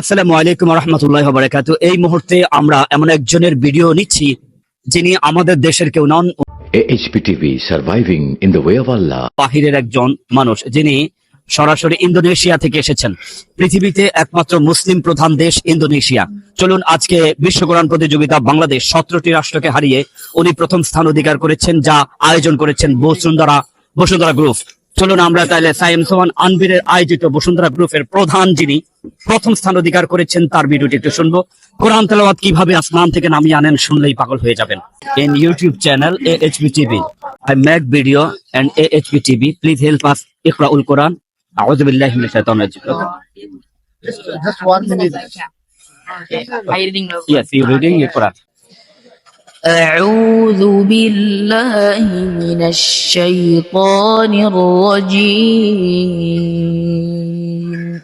আসসালামু আলাইকুম রহমতুল্লাহ বারাকাতু এই মুহূর্তে আমরা এমন একজনের ভিডিও নিচ্ছি যিনি আমাদের দেশের কেউ নন। In the way of Allah. বাহিরের একজন মানুষ যিনি সরাসরি ইন্দোনেশিয়া থেকে এসেছেন। পৃথিবীতে একমাত্র মুসলিম প্রধান দেশ ইন্দোনেশিয়া। চলুন আজকে বিশ্ব কোরআন প্রতিযোগিতা বাংলাদেশ সতেরোটি রাষ্ট্রকে হারিয়ে উনি প্রথম স্থান অধিকার করেছেন যা আয়োজন করেছেন বসুন্ধরা বসুন্ধরা গ্রুপ চলুন আমরা তাহলে সাইম সোমান আনবিরের আয়োজিত বসুন্ধরা গ্রুপের প্রধান যিনি প্রথম স্থান অধিকার করেছেন তার ভিডিওটি একটু শুনব। কোরআন তেলাওয়াত কীভাবে আসমান থেকে নামিয়ে আনেন শুনলেই পাগল হয়ে যাবেন। In YouTube channel AHP TV I make video and AHP TV please help us. ইকরাউল কোরআন আউযু বিল্লাহি মিনাশ শাইতানির রাজিম Just one minute. Yes, you reading Quran. أعوذ بالله من الشيطان الرجيم.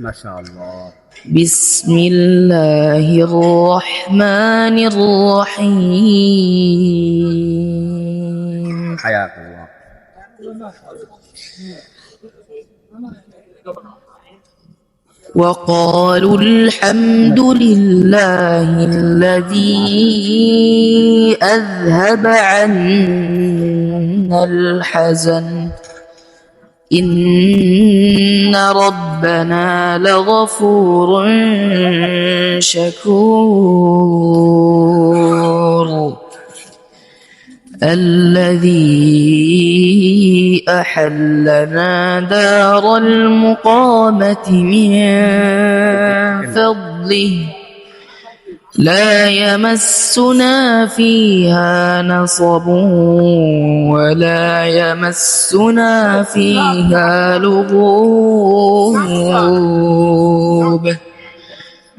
ما شاء الله. بسم الله الرحمن الرحيم. حياك الله. وقالوا الحمد لله الذي أذهب عنا الحزن. إن ربنا لغفور شكور. الذي أحلنا دار المقامة من فضله. لا يمسنا فيها نصب ولا يمسنا فيها لغوب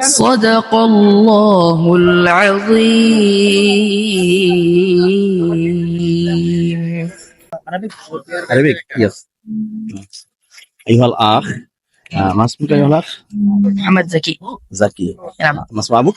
صدق الله العظيم Arabic, yes. أيها الأخ آه، ما اسمك أيها الأخ؟ محمد زكي زكي نعم ما اسم أبوك؟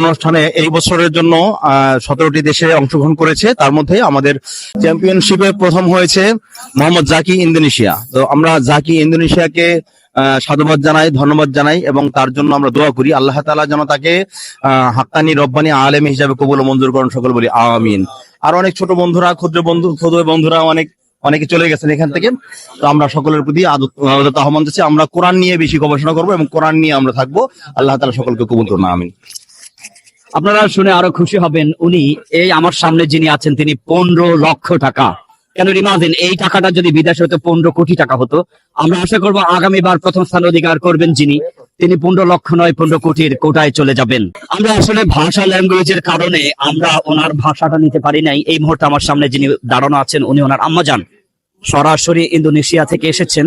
অনুষ্ঠানে এই বছরের জন্য সতেরোটি দেশে অংশগ্রহণ করেছে। তার মধ্যে আমাদের চ্যাম্পিয়নশিপে প্রথম হয়েছে মোহাম্মদ জাকি ইন্দোনেশিয়া। তো আমরা জাকি ইন্দোনেশিয়াকে সাধুবাদ জানাই, ধন্যবাদ জানাই এবং তার জন্য আমরা দোয়া করি। আল্লাহ তাআলা যেন তাকে হাক্কানি, রব্বানি, আলেম হিসাবে কবুল মঞ্জুর করেন, সকল বলি আমিন। আর অনেক ছোট বন্ধুরা, ক্ষুদ্র বন্ধু, ক্ষুদ্র বন্ধুরা, অনেক অনেকে চলে গেছেন এখান থেকে। তো আমরা সকলের প্রতি আদত- আহ্বান যাচ্ছি আমরা কোরআন নিয়ে বেশি গবেষণা করব এবং কোরআন নিয়ে আমরা থাকব। আল্লাহ তালা সকলকে কবুল করুন, আমিন। আপনারা শুনে আরও খুশি হবেন, উনি এই আমার সামনে যিনি আছেন, তিনি পনেরো লক্ষ টাকা। কেন ইমাজিন এই টাকাটা যদি বিদেশে হতো, পনেরো কোটি টাকা হতো। আমরা আশা করব আগামীবার প্রথম স্থান অধিকার করবেন যিনি। তিনি পনেরো লক্ষ নয়, পনেরো কোটির কোটায় চলে যাবেন। আমরা আসলে ভাষা ল্যাঙ্গুয়েজের কারণে আমরা ওনার ভাষাটা নিতে পারি নাই। এই মুহূর্তে আমার সামনে যিনি দাঁড়ানো আছেন, উনি ওনার আম্মা যান। সরাসরি ইন্দোনেশিয়া থেকে এসেছেন।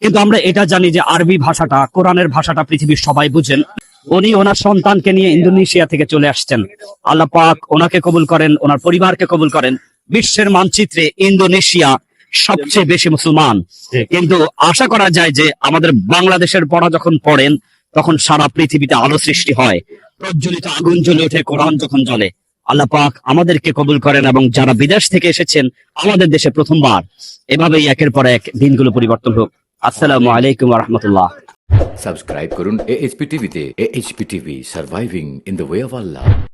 কিন্তু আমরা এটা জানি যে আরবি ভাষাটা, কোরআনের ভাষাটা পৃথিবীর সবাই বুঝেন। উনি ওনার সন্তানকে নিয়ে ইন্দোনেশিয়া থেকে চলে আসছেন। আল্লাহ পাক ওনাকে কবুল করেন, ওনার পরিবারকে কবুল করেন। বিশ্বের মানচিত্রে ইন্দোনেশিয়া সবচেয়ে বেশি মুসলমান। কিন্তু আশা করা যায় যে আমাদের বাংলাদেশের পড়া যখন পড়েন তখন সারা পৃথিবীতে আলো সৃষ্টি হয়। প্রজ্বলিত আগুন জ্বলে ওঠে কোরআন যখন জ্বলে। আল্লাহ পাক আমাদেরকে কবুল করেন এবং যারা বিদেশ থেকে এসেছেন আমাদের দেশে প্রথমবার। এভাবেই একের পর এক দিনগুলো পরিবর্তন হোক। আসসালামু আলাইকুম রহমতুল্লাহ। সাবস্ক্রাইব করুন AHP টিভিতে AHP TV surviving in the way of Allah.